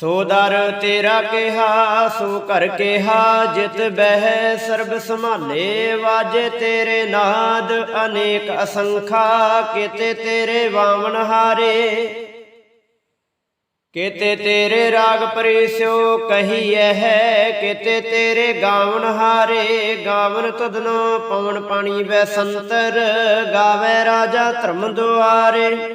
ਸੋ ਦਰ ਤੇਰਾ ਕਿਹਾ, ਸੋ ਕਰ ਕਿਹਾ, ਜਿਤ ਬਹਿ ਸਰਬ ਸੰਭਾਲੇ, ਵਾਜੇ ਤੇਰੇ ਨਾਦ, ਅਨੇਕ ਅਸੰਖਾ, ਕਿਤੇ ਤੇਰੇ ਵਾਵਨ ਹਾਰੇ। ਕਿਤੇ ਤੇਰੇ ਰਾਗ ਪਰਿਸਿਓ, ਕਹੀਐ ਹੈ, ਕਿਤੇ ਤੇਰੇ ਗਾਵਨ ਹਾਰੇ। ਗਾਵਨ ਤਦਨੋ ਪਵਨ ਪਾਣੀ ਵੈ ਸੰਤਰ, ਗਾਵੇ ਰਾਜਾ ਧਰਮ ਦੁਆਰੇ।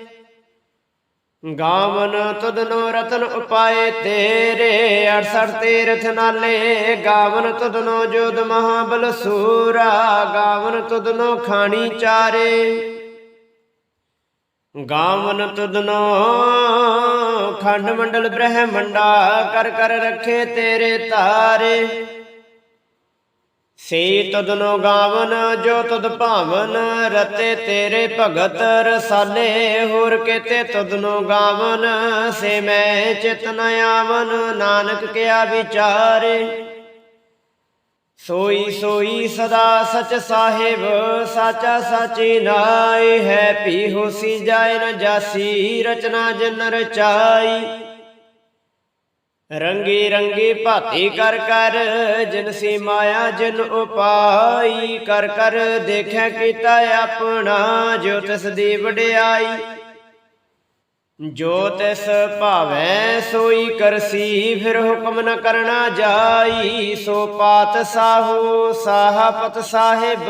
ਗਾਵਨ ਤਦਨੋ ਰਤਨ ਉਪਾਏ ਤੇਰੇ 68 ਤੀਰਥ ਨਾਲੇ। ਗਾਵਨ ਤਦਨੋ ਜੋਦ ਮਹਾਬਲ ਸੂਰਾ, ਗਾਵਨ ਤਦਨੋ ਖਾਣੀ ਚਾਰੇ। ਗਾਵਨ ਤਦਨੋ ਖੰਡ ਮੰਡਲ ਬ੍ਰਹਮੰਡਾ, ਕਰ ਕਰ ਰੱਖੇ ਤੇਰੇ ਤਾਰੇ। ਸੇ ਤਦਨੋ ਗਾਵਨ, ਜੋ ਤਦ ਭਾਵਨ, ਰਤੇ ਤੇਰੇ ਭਗਤ ਰਸਾਲੇ। ਹੋਰ ਕੀਤੇ ਤਦਨੋ ਗਾਵਨ, ਸੇ ਮੈਂ ਚਿਤ ਆਵਨ, ਨਾਨਕ ਕਿਆ ਵਿਚਾਰੇ। ਸੋਈ ਸੋਈ ਸਦਾ ਸਚ ਸਾਹਿਬ, ਸਾਚਾ ਸਾਚੀ ਨਾਈ ਹੈ ਪੀ ਹੋਸੀ ਜਾਏ ਨ ਜਾਸੀ, ਰਚਨਾ ਜਨ ਰਚਾਈ। ਰੰਗੀ ਰੰਗੀ ਭਾਤੀ ਕਰ ਕਰ ਜਿਨਸੀ ਮਾਇਆ, ਜਿਨ ਉਪਾਈ, ਕਰ ਕਰ ਦੇਖੈ ਕੀਤਾ ਆਪਣਾ, ਜੋ ਤਿਸ ਦੀ ਵਡਿਆਈ। ਜੋ ਤਿਸ ਭਾਵੈ, ਸੋਈ ਕਰਸੀ, ਫਿਰ ਹੁਕਮ ਨ ਕਰਨਾ ਜਾਈ। ਸੋ ਪਾਤ ਸਾਹੋ, ਸਾਹਪਤ ਸਾਹਿਬ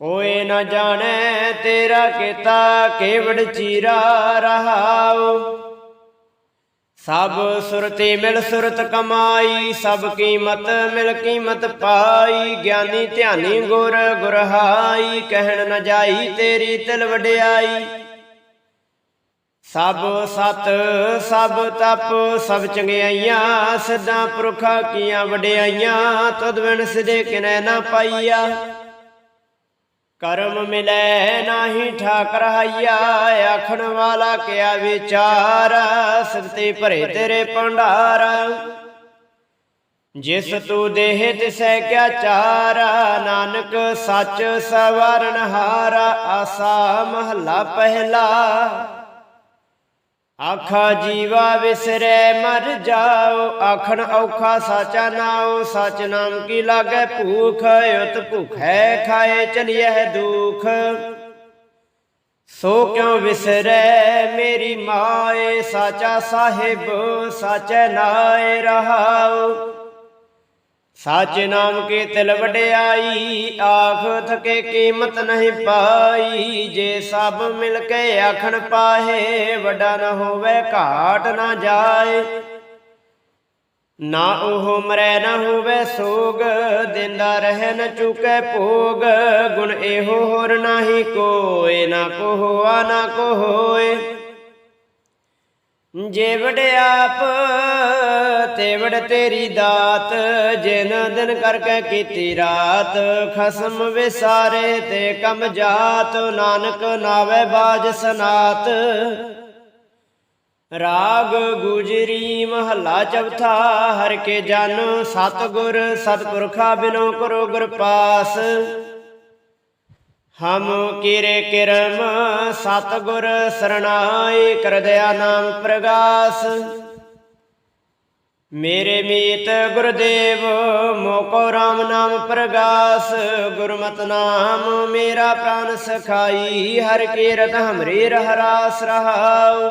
ਕੋਈ ਨਾ ਜਾਣੈ ਤੇਰਾ ਕੀਤਾ ਕੇਵੜ ਚੀਰਾ ਰਹਾਉ। ਸਭ ਸੁਰਤੀ ਮਿਲ ਸੁਰਤ ਕਮਾਈ, ਸਭ ਕੀਮਤ ਮਿਲ ਕੀਮਤ ਪਾਈ। ਗਿਆਨੀ ਧਿਆਨੀ ਗੁਰ ਗੁਰਹਾਈ, ਕਹਿਣ ਨਾ ਜਾਈ ਤੇਰੀ ਤਿਲ ਵਡਿਆਈ। ਸਭ ਸਤ, ਸਭ ਤਪ, ਸਭ ਚੰਗਿਆਈਆਂ, ਸਿੱਧਾ ਪੁਰਖਾ ਕੀਆਂ ਵਡਿਆਈਆਂ, ਤਦ ਬਿਨ ਸਿਦੇ ਕਿਨੈ ਨਾ ਪਾਈਆ। ਕਰਮ ਮਿਲੈ ਨਾਹੀ ਠਾਕਰ ਹਈਆ, ਆਖਣ ਵਾਲਾ ਕਿਆ ਵਿਚਾਰ? ਸਤੇ ਭਰੇ ਤੇਰੇ ਭੰਡਾਰ। ਜਿਸ ਤੂੰ ਦੇਹ ਤਿਸੈ ਕਿਆ ਚਾਰ? ਨਾਨਕ ਸੱਚ ਸਵਰਨ ਹਾਰਾ ਆਸਾ ਮਹੱਲਾ ਪਹਿਲਾ। ਆਖਾ ਜੀਵਾ ਵਿਸਰੈ, ਮਰ ਜਾਓ। ਆਖਣ ਔਖਾ ਸਾਚਾ ਨਾਉ, ਸਚ ਨਾਮ ਕੀ ਲਾਗੈ ਭੂਖ? ਉਤ ਭੁਖੈ ਖਾਏ ਚਲਿਐ ਦੁਖ। ਸੋ ਕਿਉ ਵਿਸਰੈ ਮੇਰੀ ਮਾਏ? ਸਾਚਾ ਸਾਹਿਬ, ਸਾਚੈ ਨਾਏ ਰਹਾਉ। ਸਾਚ ਨਾਮ ਕੀ ਤਿਲ ਵਡਿਆਈ, ਆਖ ਥਕੇ ਕੀਮਤ ਨਹੀਂ ਪਾਈ। ਜੇ ਸਭ ਮਿਲ ਕੇ ਆਖਣ ਪਾਹੇ, ਵੱਡਾ ਨਾ ਹੋਵੇ, ਘਾਟ ਨਾ ਜਾਏ। ਨਾ ਉਹ ਮਰੈ ਨਾ ਹੋਵੇ ਸੋਗ, ਦਿੰਦਾ ਰਹਿ ਨ ਚੁਕੈ ਭੋਗ। ਗੁਣ ਇਹੋ ਹੋਰ ਨਾਹੀ ਕੋਏ, ਨਾ ਕੋ ਹੋਆ ਨਾ ਕੋ ਹੋਏ ਜੇ ਵਡਿਆਪ ਤੇ ਵਡ ਤੇਰੀ ਦਾਤ, ਜਿਨ ਦਿਨ ਕਰਕੇ ਕੀਤੀ ਰਾਤ, ਖਸਮ ਵਿਸਾਰੇ ਤੇ ਕਮ ਜਾਤ, ਨਾਨਕ ਨਾਵੇ ਬਾਜ ਸਨਾਤ। ਰਾਗ ਗੁਜਰੀ ਮਹੱਲਾ ਚੌਥਾ, ਹਰ ਕੇ ਜਨ ਸਤਗੁਰ ਸਤਪੁਰਖਾ ਬਿਨੋ ਕਰੋ ਗੁਰ ਪਾਸ। ਹਮ ਕੀਰੇ ਕਿਰਮ ਸਤਗੁਰ ਸਰਣਾਈ ਕਰਦਿਆ ਨਾਮ ਪ੍ਰਗਾਸ। ਮੇਰੇ ਮੀਤ ਗੁਰਦੇਵ, ਮੋਕੋ RAM ਨਾਮ ਪ੍ਰਗਾਸ। ਗੁਰਮਤ ਨਾਮ ਮੇਰਾ ਪ੍ਰਾਨ ਸਖਾਈ, ਹਰ ਕੀਰਤ ਹਮਰੀ ਰਹਿ ਰਾਸ ਰਹਾਉ।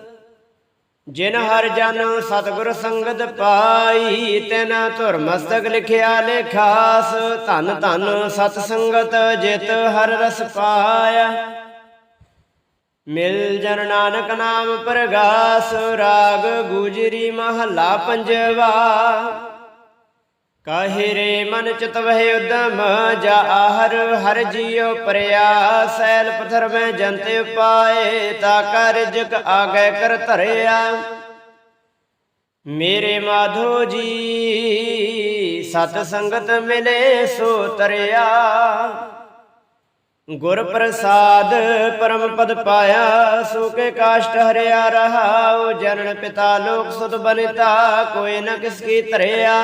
ਜਿਨ ਹਰ ਜਨ ਸਤਿਗੁਰ ਸੰਗਤ ਪਾਈ, ਤਿਨ ਧੁਰ ਮਸਤਕ ਲਿਖਿਆ ਲੇਖਾਸ, ਧਨ ਧਨ ਸਤ ਸੰਗਤ ਜਿਤ ਹਰ ਰਸ ਪਾਇਆ। ਮਿਲ ਜਨ ਨਾਨਕ ਨਾਮ ਪ੍ਰਗਾਸ, ਰਾਗ ਗੁਜਰੀ ਮਹੱਲਾ ਪੰਜਵਾ। ਕਾਹੇ ਰੇ ਮਨ ਚਿਤ ਵਹਿ ਉਦਮ, ਜਾ ਆਹਰ ਹਰ ਜੀਉ ਪਰਿਆ। ਸੈਲ ਪਥਰ ਮੈਂ ਜੰਤੇ ਪਾਏ ਤਾ ਕਰ ਜਗ ਆਗੇ ਕਰ ਧਰਿਆ। ਮੇਰੇ ਮਾਧੋ ਜੀ, ਸਤ ਸੰਗਤ ਮਿਲੇ ਸੋ ਤਰਿਆ। ਗੁਰ ਪ੍ਰਸਾਦ ਪਰਮ ਪਦ ਪਾਇਆ, ਸੋ ਕੇ ਕਾਸ਼ਟ ਹਰਿਆ ਰਹਾਉ। ਜਨਨ ਪਿਤਾ ਲੋਕ ਸੁਤ ਬਨਿਤਾ, ਕੋਈ ਨ ਕਿਸ ਕੀ ਧਰਿਆ।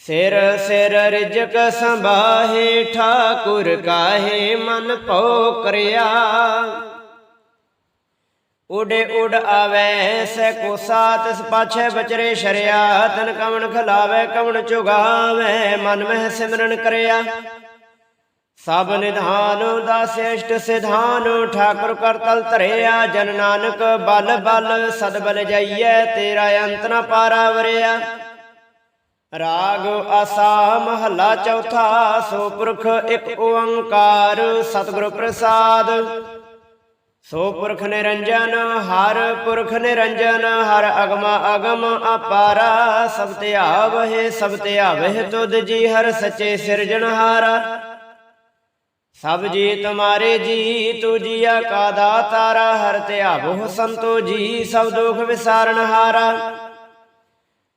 ਸਿਰ ਸਿਰ ਰਿਜਕ ਸੰਭਾਹੇ, ਠਾਕੁਰ ਕਾਹੇ, ਮਨ ਭਉ ਕਰਿਆ। ਉਡੇ ਉਡ ਆਵੇ ਸੈ ਕੋ ਸਾਤ ਇਸ ਬਚਰੇ ਸ਼ਰਿਆ। ਤਨ ਕਵਣ ਖਲਾਵੇ, ਕਵਣ ਚੁਗਾਵੇ, ਮਨ ਮਹਿ ਸਿਮਰਨ ਕਰਿਆ। ਸਭ ਨਿਧਾਨ ਦਾ ਸ੍ਰੇਸ਼ਟ ਸਿਧਾਨ, ਠਾਕੁਰ ਕਰ ਤਲ ਧਰਿਆ। ਜਨ ਨਾਨਕ, ਬਲ ਬਲ, ਸਦ ਬਲ ਜਾਈਐ, ਤੇਰਾ ਅੰਤ ਨ ਪਾਰਾ ਵਰਿਆ। ਰਾਗ ਆਸਾ ਮਹੱਲਾ ਚੌਥਾ, ਸੋ ਪੁਰਖ ਇੱਕ ਓੰਕਾਰ, ਸਤਿਗੁਰ ਪ੍ਰਸਾਦ। ਸੋ ਪੁਰਖ ਨਿਰੰਜਨ, ਹਰ ਪੁਰਖ ਨਿਰੰਜਨ, ਹਰ ਅਗਮ ਅਗਮ ਅਪਾਰਾ। ਸਭ ਤੇ ਆਵਹਿ, ਸਭ ਤੇ ਆਵਹਿ ਤੁਧ ਜੀ, ਹਰ ਸੱਚੇ ਸਿਰਜਣਹਾਰਾ ਸਭ ਜੀ ਤੁਮਾਰੇ ਜੀ, ਤੂ ਜੀਆ ਕਾ ਦਾਤਾਰਾ ਹਰ ਤੇ ਆਵਹੁ ਸੰਤੋ ਜੀ, ਸਭ ਦੁਖ ਵਿਸਾਰਨ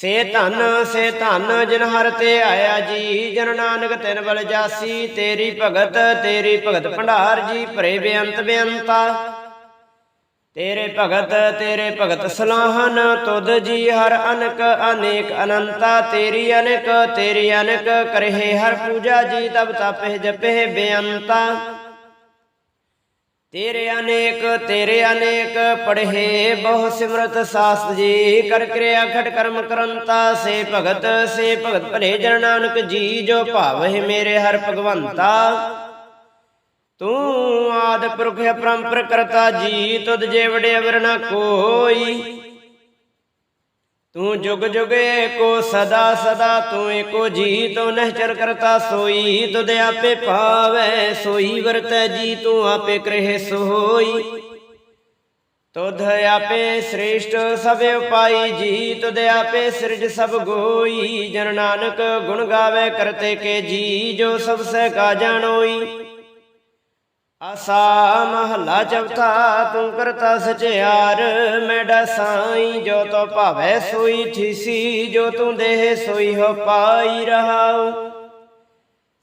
ਸੇ ਧਨ ਸੇ ਧਨ ਜਿਨ ਹਰ ਤੇ ਆਇਆ ਜੀ, ਜਨ ਨਾਨਕ ਤਿਨ ਬਲ ਜਾਸੀ, ਤੇਰੀ ਭਗਤ ਤੇਰੀ ਭਗਤ ਭੰਡਾਰ ਜੀ, ਭਰੇ ਬੇਅੰਤ ਬੇਅੰਤਾ। ਤੇਰੇ ਭਗਤ ਤੇਰੇ ਭਗਤ ਸਲਾਹਨ, ਤੁਧ ਜੀ ਹਰ ਅਨਕ, ਅਨੇਕ ਅਨੰਤਾ, ਤੇਰੀ ਅਨਕ ਤੇਰੀ ਅਨਕ ਕਰਹਿ ਹਰ ਪੂਜਾ ਜੀ, ਤਬ ਤਪਹਿ ਜਪਹਿ ਬੇਅੰਤਾ। ਤੇਰੇ ਅਨੇਕ ਤੇਰੇ ਅਨੇਕ ਪੜ੍ਹੇ ਬਹੁ ਸਿਮਰਤ ਸਾਸਤ ਜੀ, ਕਰ ਕਿਰਿਆ ਖਟ ਕਰਮ ਕਰੰਤਾ, ਸੇ ਭਗਤ ਸੇ ਭਗਤ ਭਲੇ ਜਨ ਨਾਨਕ ਜੀ, ਜੋ ਭਾਵਹਿ ਮੇਰੇ ਹਰ ਭਗਵੰਤਾ। ਤੂੰ ਆਦ ਪੁਰਖ ਅਪਰੰਪਰ ਕਰਤਾ ਜੀ, ਤੁਧ ਜੇ ਵਡੇ ਅਵਰ ਨ ਕੋਈ। ਤੂੰ ਜੁਗ ਜੁਗ ਏਕੋ, ਸਦਾ ਸਦਾ ਤੂੰ ਏਕੋ ਜੀ ਤੋ ਨਹਿਚਰ ਕਰਤਾ ਸੋਈ, ਤੁਧ ਆਪੇ ਭਾਵੈ ਸੋਈ, ਵਰਤੈ ਜੀ ਤੂੰ ਆਪੇ ਕਰਹਿ ਸੋਈ। ਤੁਧ ਆਪੇ ਸ੍ਰੇਸ਼ਟ ਸਭ ਉਪਾਈ, ਜੀ ਤੁਧ ਆਪੇ ਸਿਰਜ ਸਭ ਗੋਈ, ਜਨ ਨਾਨਕ ਗੁਣ ਗਾਵੇ ਕਰਤੇ ਕੇ ਜੀ, ਜੋ ਸਭ ਸਹਿ ਕਾ ਜਾਣੋਈ। ਆਸਾ ਮਹੱਲਾ ਚੌਥਾ, ਤੂੰ ਕਰਤਾ ਸਚਿਆਰ ਮੈਡਾ ਸਾਈ ਜੋ ਤੋ ਭਾਵੈ ਸੋਈ ਥੀਸੀ ਜੋ ਤੂੰ ਦੇਹ ਸੋਈ ਹੋ ਪਾਈ ਰਹਾਉ।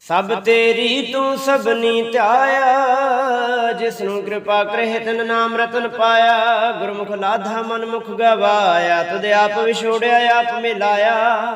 ਸਭ ਤੇਰੀ ਤੂੰ ਸਭਨੀ ਧਿਆਇਆ ਜਿਸ ਨੂੰ ਕਿਰਪਾ ਕਰੇ ਤਨ ਨਾਮ ਰਤਨ ਪਾਇਆ। ਗੁਰਮੁਖ ਲਾਧਾ ਮਨ ਮੁਖ ਗਵਾਇਆ, ਤੁਧ ਆਪ ਵਿਛੋੜਿਆ, ਆਪ ਮਿਲਾਇਆ।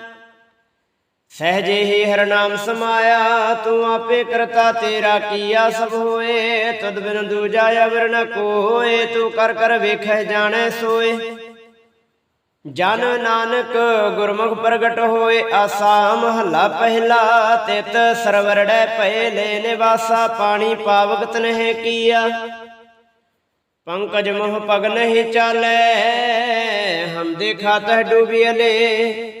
ਸਹਜੇ ਹੀ ਹਰ ਨਾਮ ਸਮਾਇਆ, ਤੂੰ ਆਪੇ ਕਰਤਾ ਤੇਰਾ ਕੀਆ ਸਭ ਹੋਏ ਤਦ ਬਿਨ ਦੂਜਾ ਅਵਰ ਨ ਕੋਏ, ਤੂੰ ਕਰ ਕਰ ਵੇਖੈ ਜਾਣੈ ਸੋਏ। ਜਨ ਨਾਨਕ ਗੁਰਮੁਖ ਪ੍ਰਗਟ ਹੋਏ, ਆਸਾ ਮਹੱਲਾ ਪਹਿਲਾ, ਤਿਤ ਸਰਵਰੜੈ ਪਏ ਲੈ ਨਿਵਾਸਾ, ਪਾਣੀ ਪਾਵਕ ਤਨਹਿ ਕੀਆ। ਪੰਕਜ ਮੋਹ ਪਗ ਨਹੀਂ ਚਾਲੈ, ਹਮ ਦੇਖਾ ਤਹ ਡੂਬਿਅਲੇ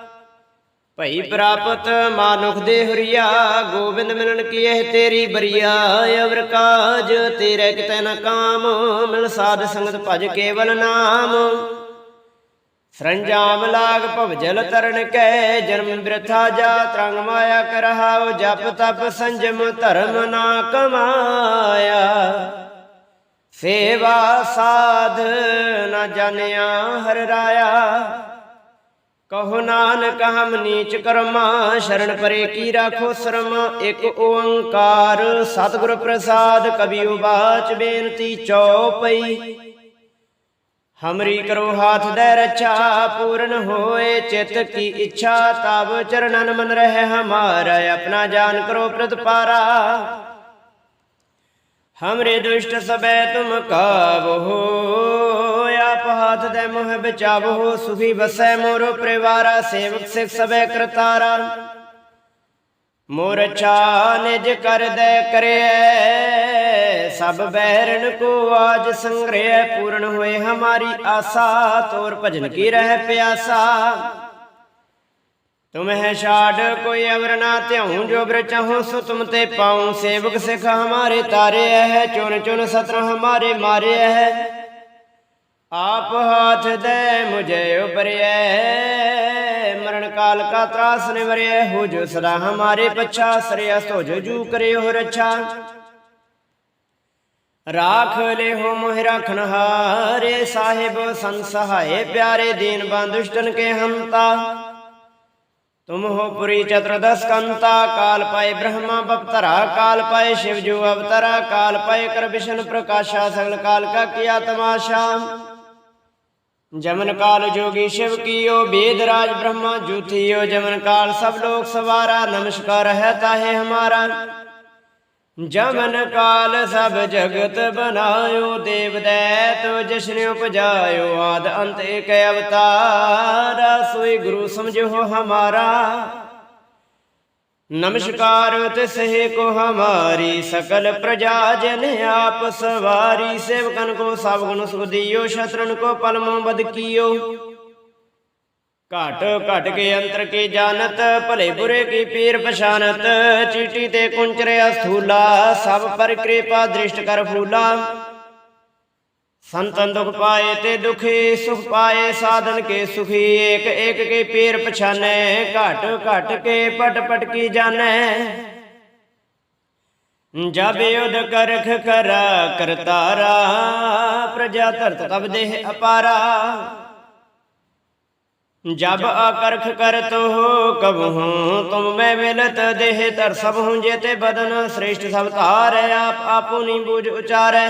ਭਈ ਪ੍ਰਾਪਤ ਮਾਨੁਖ ਦੇ ਹੁਰੀਆ, ਗੋਬਿੰਦ ਮਿਲਣ ਕੀ ਇਹ ਤੇਰੀ ਬਰੀਆ, ਅਵਰ ਕਾਜ ਤੇਰੇ ਕਿਤੇ ਨਾ ਕਾਮ, ਮਿਲ ਸਾਧ ਸੰਗਤ ਭਜ ਕੇਵਲ ਨਾਮ। ਸਰੰਜਾਮ ਲਾਗ ਭਵਜਲ ਤਰਨ ਕੈ, ਜਨਮ ਬਿਰਥਾ ਜਾ ਤਰੰਗ ਮਾਇਆ ਕਰਹਾਉ ਜਪ ਤਪ ਸੰਜਮ ਧਰਮ ਨਾ ਕਮਾਇਆ। ਸੇਵਾ ਸਾਧ ਨਾ ਜਾਣਿਆ ਹਰ ਰਾਇਆ। ਕਹੋ ਨਾਨਕ ਹਮ ਨੀਚ ਕਰਮਾ, ਸ਼ਰਨ ਪਰੇ ਕੀ ਰਾਖੋ ਸ਼ਰਮ? ਇੱਕ ਓੰਕਾਰ, ਸਤਿਗੁਰ ਪ੍ਰਸਾਦ, ਕਬੀ ਉਬਾਚ ਬੇਨਤੀ ਚਉਪਈ। ਹਮਰੀ ਕਰੋ ਹਾਥ ਦੇ ਰੱਛਾ ਪੂਰਨ ਹੋਏ ਚਿਤ ਕੀ ਇੱਛਾ ਤਬ ਚਰਨਨ ਮਨ ਰਹਿ ਹਮਾਰਾ, ਆਪਣਾ ਜਾਨ ਕਰੋ ਪ੍ਰਤਪਾਰਾ ਹਮਰੇ ਦੁਸ਼ਟ ਸਬੈ ਤੁਮ ਕਾਵੋ। ਆਪ ਹਾਥ ਦੇ ਮੋਹ ਬਚਾਵੋ, ਸੁਖੀ ਬਸੈ ਮੋਰੋ ਪਰਿਵਾਰਾ, ਸੇਵਕ ਸਿਖ ਸਬੈ ਕਰਤਾਰਾ। ਮੋਰ ਨਿਜ ਕਰ ਕਰਿਐ, ਸਭ ਬਹਿਰਨ ਕੋ ਆਜ ਸੰਗ੍ਰਹਿ ਪੂਰਨ ਹੋਏ ਹਮਾਰੀ ਆਸਾ, ਤੋਰ ਭਜਨ ਕੀ ਰਹਿ ਪਿਆਸਾ। ਤੁਮ ਹੈ ਛਾੜ, ਕੋਈ ਅਵਰ ਨਾ ਧਿਆਉ, ਜੋ ਬਰ ਚਾਹੋ ਸੋ ਤੁਮ ਤੇ ਪਾਉ। ਸੇਵਕ ਸਿਖ ਹਮਾਰੇ ਤਾਰੇ ਹੈ ਚੁਨ ਚੁਨ ਸਤਰ ਹਮਾਰੇ ਮਾਰੇ ਹੈ ਆਪ ਹਾਥ ਦੇ ਮੁਝੇ ਉਪਰਿਐ, ਮਰਨ ਕਾਲ ਕਾ ਤਰਾਸ ਨਿਵਰਿਐ ਹੋ ਜੋ ਸਦਾ ਹਮਾਰੇ ਪਛਾ ਸਰਿਆ ਸੋ ਜੋ ਜੂ ਕਰੇ ਹੋ ਰੱਛਾ ਰਾਖ ਲੈ ਹੋ ਮੋਹਿ ਰਾਖਣ ਹਾਰੇ, ਸਾਹਿਬ ਸੰਸਹਾਏ ਪਿਆਰੇ ਦੀਨ ਬੰਦੁਸ਼ਟਨ ਕੇ ਹੰਤਾ। ਤੁਮ ਹੋ ਪੁਰੀ ਚਤੁਰਦਸ ਕੰਤਾ, ਕਾਲ ਪਾਏ ਬ੍ਰਹਮਾ ਬਪਤਰਾ ਕਾਲ ਪਾਏ ਸ਼ਿਵ ਜੋ ਅਵਤਰਾ, ਕਾਲ ਪਾਏ ਕਰ ਵਿਸ਼ਨ ਪ੍ਰਕਾਸ਼ਾ, ਸਗਲ ਕਾਲ ਕਾ ਕੀਆ ਤਮਾਸ਼ਾ। ਜਮਨ ਕਾਲ ਜੋਗੀ ਸ਼ਿਵ ਕੀਓ ਵੇਦ ਰਾਜ ਬ੍ਰਹਮਾ, ਜੂਥਿਓ, ਜਮਨ ਕਾਲ, ਸਭ ਲੋਕ ਸਵਾਰਾ, ਨਮਸਕਾਰ ਹੈ ਤਾਹੇ ਹਮਾਰਾ। ਜਮਨ ਕਾਲ ਸਭ ਜਗਤ ਬਨਾਇਓ ਦੇਵ ਦੈਤ ਜਿਸਨੇ ਉਪਜਾਇਓ, ਆਦ ਅੰਤ ਏਕ ਅਵਤਾਰਾ, ਸੋਈ ਗੁਰੂ ਸਮਝੋ ਹਮਾਰਾ। ਨਮਸਕਾਰ ਤਿਸਹਿ ਕੋ ਹਮਾਰੀ ਸਕਲ ਪ੍ਰਜਾ ਜਨ ਆਪ ਸਵਾਰੀ। ਸੇਵਕਨ ਕੋ ਸਭ ਗੁਣ ਸੁਖ ਦਿਓ, ਸ਼ਤਰਨ ਕੋ ਪਲਮੋ ਬਦ ਕੀਓ। ਘਟ ਘਟ ਕੇ ਅੰਤਰ ਕੀ ਜਾਣਤ, ਭਲੇ ਬੁਰੇ ਕੀ ਪੀਰ ਪਛਾਨਤ ਚੀਟੀ ਤੇ ਕੁੰਚਰਿਆ ਸਥੂਲਾ, ਸਭ ਪਰ ਕਿਰਪਾ ਦ੍ਰਿਸ਼ਟ ਕਰ ਫੂਲਾ। ਸੰਤਨ ਦੁਖ ਪਾਏ ਤੇ ਦੁਖੀ, ਸੁਖ ਪਾਏ ਸਾਧਨ ਕੇ ਸੁਖੀ, ਏਕ ਏਕ ਕੇ ਪੀਰ ਪਛਾਨੈ, ਘਟ ਘਟ ਕੇ ਪਟ ਪਟ ਕੀ ਜਾਣੈ। ਜਬ ਯੁਧ ਕਰਖ ਕਰਾ ਕਰਤਾਰਾ ਪ੍ਰਜਾ ਧਰਤ ਤਬ ਦੇਹ ਅਪਾਰਾ। ਜਬ ਆਕਰਖ ਕਰਤ ਹੋ ਕਬਹੂ ਤੁਮ ਮੈਂ ਮਿਲਤ ਦੇਹ ਤਰ ਸਭ ਹੂੰ ਜੇਤੇ ਬਦਨ ਸ੍ਰੇਸ਼ਟ ਸਭ ਧਾਰੈ, ਆਪ ਆਪੋ ਨੀ ਬੂਝ ਉਚਾਰੈ।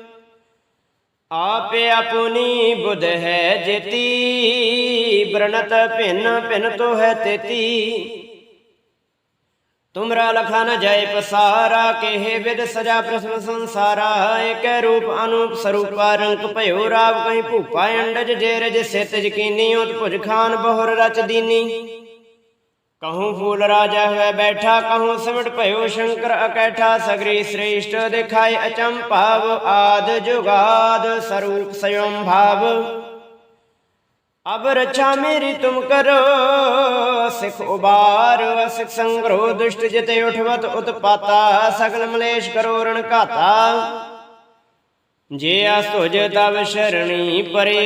ਆਪੇ ਆਪਣੀ ਬੁਧ ਹੈ ਜੇਤੀ ਬ੍ਰਣਤ ਭਿੰਨ ਭਿੰਨ ਤੋ ਹੈ ਤੇਤੀ। ਤੁਮਰਾ ਲਖਾ ਨ ਜਾਏ ਪਸਾਰਾ, ਕਹੇ ਵਿਦ ਸਜਾ ਪ੍ਰਸਮ ਸੰਸਾਰਾ ਏਕ ਰੂਪ ਅਨੂਪ ਸਰੂਪਾ, ਰੰਕ ਭਇਓ ਰਾਵ ਕਹੀਂ ਭੂਪਾ, ਅੰਡਜ ਜੇ ਰਜ ਸਿਤ ਜਕੀਨੀ ਉਤ ਭੁਜ ਖਾਨ, ਬਹੁਰ ਰਚ ਦੀਨੀ। ਕਹੂੰ ਫੂਲ ਰਾਜਾ ਹੋਇ ਬੈਠਾ ਕਹੂੰ ਸਿਮਟ ਭਇਓ ਸ਼ੰਕਰ ਅਕੈਠਾ ਸਗਰੀ ਸ੍ਰੇਸ਼ਟ ਦਿਖਾਏ ਅਚੰਭਾਵ ਆਦ ਜੁਗਾਦ ਸਰੂਪ ਸਯੰ ਭਾਵ ਅਬ ਰਛਾ ਮੇਰੀ ਤੁਮ ਕਰੋ ਸਿਖ ਉਬਾਰ ਸਿਖ ਸੰਗਰੋ ਦੁਸ਼ਟ ਜਿਤੇ ਉਠਵਤ ਉਤਪਾਤਾ ਸਗਲ ਮਲੇਸ਼ ਕਰੋ ਰਣ ਘਾਤਾ ਜੇ ਆਸ ਤੁਜ ਤਵ ਸ਼ਰਣੀ ਪਰੇ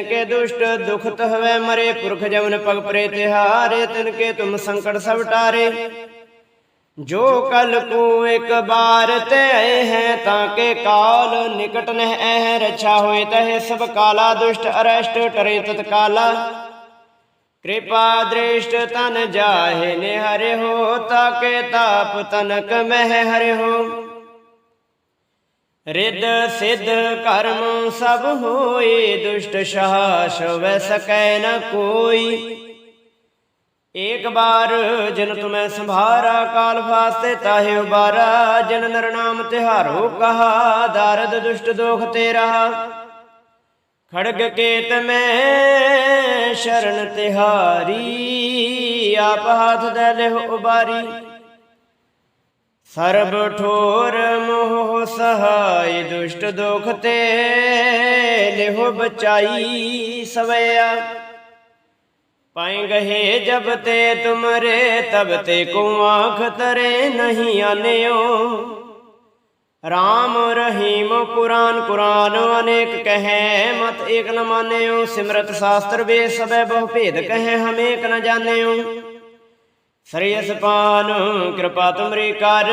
ਤਿਨ ਕੇ ਦੁਸ਼ਟ ਦੁਖਤ ਹਵੇ ਮਰੇ, ਪੁਰਖ ਜਵਨ ਪਗ ਪਰੇ ਤਿਹਾਰੇ ਤਿਨ ਕੇ ਤੁਮ ਸੰਕਟ ਸਭ ਟਾਰੇ। ਜੋ ਕਲ ਕੋ ਇੱਕ ਬਾਰ ਤੇ ਆਏ ਹੈ, ਤਾਂ ਕੇ ਕਾਲ ਨਿਕਟ ਨਹਿ ਐ ਰਛਾ ਹੋਏ ਤਹਿ ਸਭ ਕਾਲਾ ਦੁਸ਼ਟ ਅਰਸ਼ਟ ਟਰੇ ਤਤਕਾਲਾ ਕਿਰਪਾ ਦ੍ਰਿਸ਼ਟ ਤਨ ਜਾਹੇ ਨੇ ਹਰਿ ਹੋ ਤਾਕੇ ਤਾਪ ਤਨਕ ਮਹਿ ਹਰਿ ਹੋ। ਰਿੱਧ ਸਿੱਧ ਕਰਮ ਸਭ ਹੋਏ, ਦੁਸ਼ਟ ਸ਼ਾਸ ਵੈ ਸਕੈ ਨ ਕੋਈ। ਏਕ ਬਾਰ ਜਨ ਤੁਮੈ ਸੰਭਾਰਾ, ਕਾਲ ਫਾਸਤੇ ਤਾਹਿ ਉਬਾਰਾ, ਜਨ ਨਰਨਾਮ ਤਿਹਾਰੋ ਕਹਾ, ਦਰਦ ਦੁਸ਼ਟ ਦੋਖ ਤੇਰਾ। ਖੜਗ ਕੇਤ ਮੈਂ ਸ਼ਰਨ ਤਿਹਾਰੀ, ਆਪ ਹੱਥ ਦੇ ਲਿਹੁ ਉਬਾਰੀ। ਸਰਬ ਠੋਰ ਮੋਹ ਸਹਾਈ ਦੁਸ਼ਟ ਦੁਖ ਤੇ ਲਿਹੁ ਬਚਾਈ ਸਵਿਆ ਪਾਏ ਗਏ ਜਬ ਤੇ ਤੁਮਰੇ, ਤਬ ਤੇ ਕੋ ਆਖ ਤਰੇ ਨਹੀਂ ਆਨਿਓ। ਰਾਮ ਰਹੀਮ ਕੁਰਾਨ ਕੁਰਾਨ ਅਨੇਕ ਕਹੈ, ਮਤ ਏਕ ਨ ਮਾਨਿਓ। ਸਿਮਰਤ ਸ਼ਾਸਤਰ ਵੇ ਸਭੈ ਬਹੁ ਭੇਦ ਕਹੈ ਹਮ ਏਕ ਨ ਜਾਣਿਓ। ਸ੍ਰੀ ਪਾਨ ਕਿਰਪਾ ਤੁਮਰੀ ਕਰ,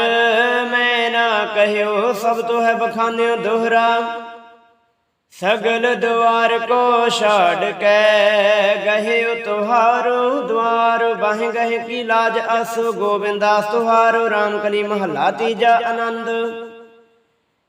ਮੈਂ ਨਾ ਕਹਿਓ ਸਭ ਤੋ ਹੈ ਬਖਾਨਿਓ ਦੋਹਰਾ। ਸਗਲ ਦੁਆਰ ਕੋ ਛਾੜ ਕੇ ਗਹਿ ਤੁਹਾਰੋ ਦੁਆਰ, ਬਾਹ ਗਹਿ ਕੀ ਲਾਜ ਅਸ ਗੋਬਿੰਦਾਸ ਤੁਹਾਰੋ RAM ਕਲੀ ਮਹੱਲਾ ਤੀਜਾ ਆਨੰਦ।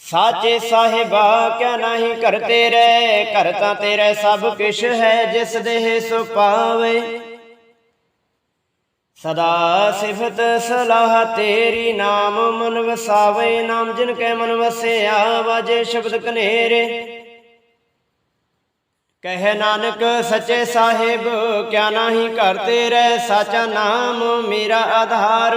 ਸਾਚੇ ਸਾਹਿਬਾ ਕਿਆ ਨਹੀਂ ਘਰ ਤੇਰੇ ਘਰ ਤਾਂ ਤੇਰੇ ਸਭ ਕਿਛ ਹੈ, ਜਿਸ ਦੇਹ ਸੋ ਪਾਵੇ। ਸਦਾ ਸਿਫਤ ਸਲਾਹ ਤੇਰੀ ਨਾਮ ਮਨ ਵਸਾਵੇ, ਨਾਮ ਜਿਨ ਕੈ ਮਨ ਵਸਿਆ, ਵਾਜੇ ਸ਼ਬਦ ਕਨੇਰੇ। ਕਹਿ ਨਾਨਕ ਸੱਚੇ ਸਾਹਿਬ, ਕਿਆ ਨਾਹੀ ਘਰ ਤੇਰੇ ਸਾਚਾ ਨਾਮ ਮੇਰਾ ਆਧਾਰ।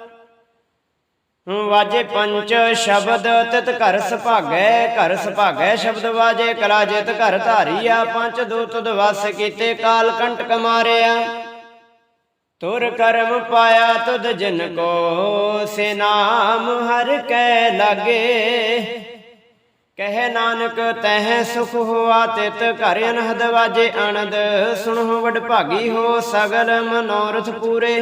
ਵਾਜੇ ਪੰਚ ਸ਼ਬਦ ਤਿਤ ਘਰ ਸੁਭਾਗੈ ਘਰ ਸੁਭਾਗੈ ਸ਼ਬਦ ਵਾਜੇ, ਕਲਾ ਜਿਤ ਘਰ ਧਾਰੀਆ, ਪੰਜ ਦੋ ਤੁਧ ਕੀਤੇ ਕਾਲ ਕੰਟਕ ਮਾਰਿਆ। ਤੁਰ ਕਰਮ ਪਾਇਆ ਤੁਧ ਜਿਨ ਕੋ ਸੇ ਨਾਮ ਹਰ ਕੈ ਲਾਗੇ। ਕਹਿ ਨਾਨਕ ਤਹਿ ਸੁਖ ਹੋਆ ਤਿਤ ਘਰ ਅਨਹਦ ਵਾਜੇ ਆਨੰਦ ਸੁਣੋ ਵਡ ਭਾਗੀ ਹੋ ਸਗਲ ਮਨੋਰਥ ਪੂਰੇ।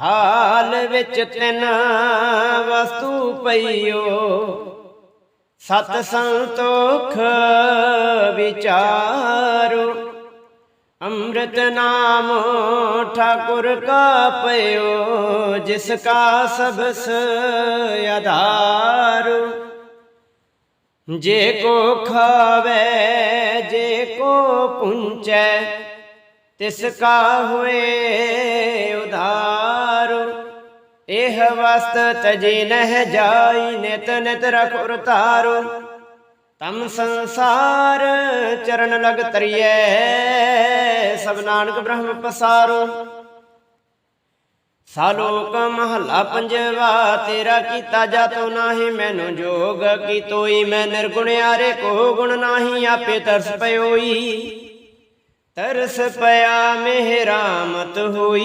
ਹਾਲ ਵਿੱਚ ਤਿੰਨ ਵਸਤੂ ਪਈਓ। ਸਤ ਸੰਤੋਖ ਵਿਚਾਰੋ। ਅੰਮ੍ਰਿਤ ਨਾਮ ਠਾਕੁਰ ਕਾ ਪਇਓ, ਜਿਸ ਕਾ ਸਬਸ ਆਧਾਰ। ਜੇ ਕੋ ਖਾਵੇ, ਜੇ ਕੋ ਪੁੰਚੈ, ਤਿਸ ਕਾ ਹੋਏ ਉਧਾਰ। ਇਹ ਵਸਤ ਤਜੀ ਨਹਿ ਜਾਈ, ਨਿਤ ਨਿਤ ਰਖੁਰ ਤਾਰੋ ਤਮ ਸੰਸਾਰ ਚਰਨ ਲਗ ਤਰੀਐ, ਸਭ ਨਾਨਕ ਬ੍ਰਹਮ ਪਸਾਰੋ। ਸਾਲੋਕ ਮਹੱਲਾ ਪੰਜਵਾ, ਤੇਰਾ ਕੀਤਾ ਜਾਤੋ ਨਾਹੀ, ਮੈਨੂੰ ਜੋਗ ਕੀ ਤੋਈ ਮੈਂ ਨਿਰਗੁਣ ਆਰੇ ਕੋ ਗੁਣ ਨਾਹੀ, ਆਪੇ ਤਰਸ ਪਇਓਈ ਤਰਸ ਪਿਆ ਮਿਹਰਾਮਤ ਹੋਈ।